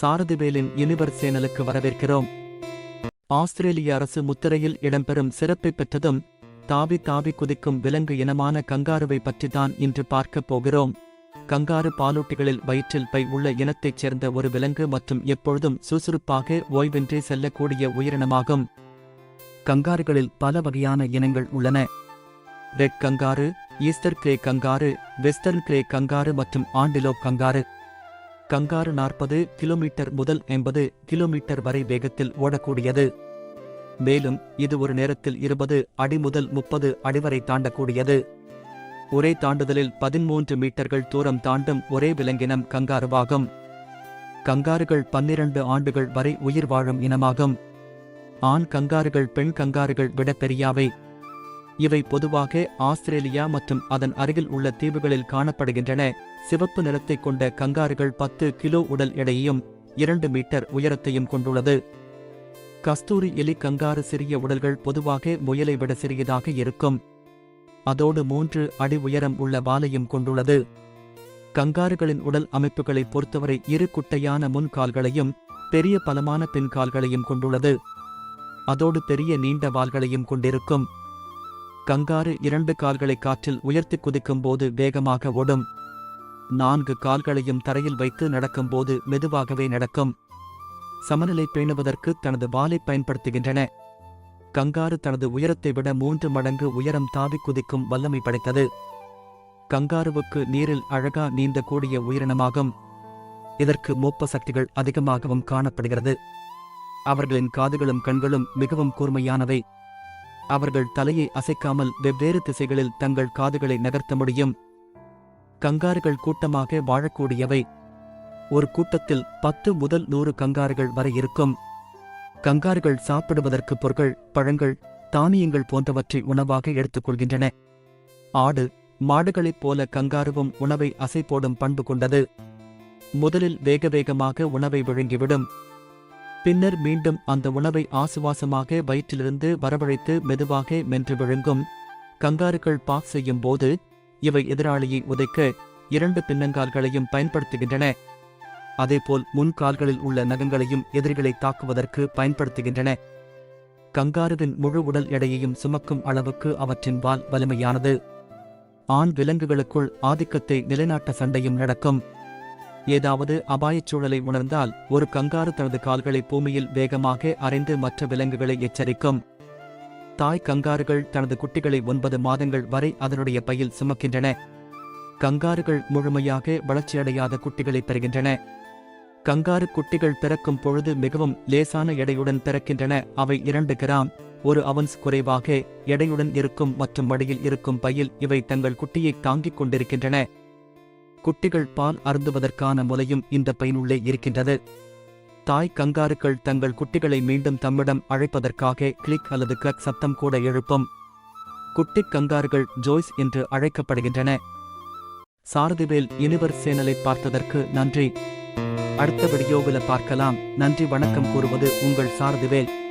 சாரதிவேலின் யுனிவர் சேனலுக்கு வரவேற்கிறோம். ஆஸ்திரேலிய அரசு முத்திரையில் இடம்பெறும் சிறப்பை பெற்றதும் தாவி தாவி குதிக்கும் விலங்கு இனமான கங்காருவை பற்றிதான் இன்று பார்க்கப் போகிறோம். கங்காரு பாலூட்டிகளில் வயிற்றில் பை உள்ள இனத்தைச் சேர்ந்த ஒரு விலங்கு மற்றும் எப்பொழுதும் சுறுசுறுப்பாக ஓய்வின்றி செல்லக்கூடிய உயிரினமாகும். கங்காருகளில் பல வகையான இனங்கள் உள்ளன. Red kangaroo eastern grey kangaroo western grey kangaroo மற்றும் ஆண்டிலோ கங்காரு. கங்காரு நாற்பது கிலோமீட்டர் முதல் எண்பது கிலோமீட்டர் வரை வேகத்தில் ஓடக்கூடியது. மேலும் இது ஒரு நேரத்தில் இருபது அடி முதல் முப்பது அடி வரை தாண்டக்கூடியது. ஒரே தாண்டுதலில் பதிமூன்று மீட்டர்கள் தூரம் தாண்டும் ஒரே விலங்கினம் கங்காருவாகும். கங்காருகள் பன்னிரண்டு ஆண்டுகள் வரை உயிர் வாழும் இனமாகும். ஆண் கங்காருகள் பெண் கங்காருகள் விட பெரியாவை இவை பொதுவாக ஆஸ்திரேலியா மற்றும் அதன் அருகில் உள்ள தீவுகளில் காணப்படுகின்றன. சிவப்பு நிறத்தை கொண்ட கங்காருகள் பத்து கிலோ உடல் எடையையும் இரண்டு மீட்டர் உயரத்தையும் கொண்டுள்ளது. கஸ்தூரி எலி கங்காரு சிறிய உடல்கள் பொதுவாக முயலை விட சிறியதாக இருக்கும். அதோடு மூன்று அடி உயரம் உள்ள வாலையும் கொண்டுள்ளது. கங்காருகளின் உடல் அமைப்புகளை பொறுத்தவரை இரு குட்டையான முன்கால்களையும் பெரிய பலமான பின்கால்களையும் கொண்டுள்ளது. அதோடு பெரிய நீண்ட வால்களையும் கொண்டிருக்கும். கங்காரு இரண்டு கால்களை காற்றில் உயர்த்தி குதிக்கும் போது வேகமாக ஓடும். நான்கு கால்களையும் தரையில் வைத்து நடக்கும்போது மெதுவாகவே நடக்கும். சமநிலை பேணுவதற்கு தனது வாலை பயன்படுத்துகின்றன. கங்காரு தனது உயரத்தை விட மூன்று மடங்கு உயரம் தாவி குதிக்கும் வல்லமை படைத்தது. கங்காருவுக்கு நீரில் அழகா நீந்தக்கூடிய உயிரினமாகும். இதற்கு மோப்ப சக்திகள் அதிகமாகவும் காணப்படுகிறது. அவர்களின் காதுகளும் கண்களும் மிகவும் கூர்மையானவை. அவர்கள் தலையை அசைக்காமல் வெவ்வேறு திசைகளில் தங்கள் காதுகளை நகர்த்த முடியும். கங்காருகள் கூட்டமாக வாழக்கூடியவை. ஒரு கூட்டத்தில் பத்து முதல் நூறு கங்காருகள் வரை இருக்கும். கங்காருகள் சாப்பிடுவதற்கு பொருட்கள் பழங்கள் தானியங்கள் போன்றவற்றை உணவாக எடுத்துக்கொள்கின்றன. ஆடு மாடுகளைப் போல கங்காருவும் உணவை அசை போடும் பண்பு கொண்டது. முதலில் வேக வேகமாக உணவை விழுங்கிவிடும். பின்னர் மீண்டும் அந்த உணவை ஆசுவாசமாக வயிற்றிலிருந்து வரவழைத்து மெதுவாக மென்று விழுங்கும். கங்காருக்கள் பாக் செய்யும் போது இவை எதிராளியை உதைக்க இரண்டு பின்னங்கால்களையும் பயன்படுத்துகின்றன. அதேபோல் முன்கால்களில் உள்ள நகங்களையும் எதிரிகளை தாக்குவதற்கு பயன்படுத்துகின்றன. கங்காருவின் முழு உடல் எடையையும் சுமக்கும் அளவுக்கு அவற்றின் வால் வலிமையானது. ஆண் விலங்குகளுக்குள் ஆதிக்கத்தை நிலைநாட்ட சண்டையும் நடக்கும். ஏதாவது அபாயச் சூழலை உணர்ந்தால் ஒரு கங்காரு தனது கால்களை பூமியில் வேகமாக அறைந்து மற்ற விலங்குகளை எச்சரிக்கும். தாய் கங்காருகள் தனது குட்டிகளை ஒன்பது மாதங்கள் வரை அதனுடைய பையில் சுமக்கின்றன. கங்காருகள் முழுமையாக வளர்ச்சியடையாத குட்டிகளை பெறுகின்றன. கங்காரு குட்டிகள் பிறக்கும் பொழுது மிகவும் லேசான எடையுடன் பிறக்கின்றன. அவை இரண்டு கிராம் ஒரு அவன்ஸ் குறைவாக எடையுடன் இருக்கும் மற்றும் மடியில் இருக்கும் பையில் இவை தங்கள் குட்டியை தாங்கிக் கொண்டிருக்கின்றன. குட்டிகள் பால் அருந்துவதற்கான முலையும் இந்த பையினுள்ளே இருக்கின்றது. தாய் கங்காருக்கள் தங்கள் குட்டிகளை மீண்டும் தம்மிடம் அழைப்பதற்காக கிளிக் அல்லது கிளக் சத்தம் கூட எழுப்பும். குட்டிக் கங்காருகள் ஜோய்ஸ் என்று அழைக்கப்படுகின்றன. சாரதிவேல் யுனிவர் சேனலை பார்த்ததற்கு நன்றி. அடுத்த வீடியோவில் பார்க்கலாம். நன்றி வணக்கம் கூறுவது உங்கள் சாரதிவேல்.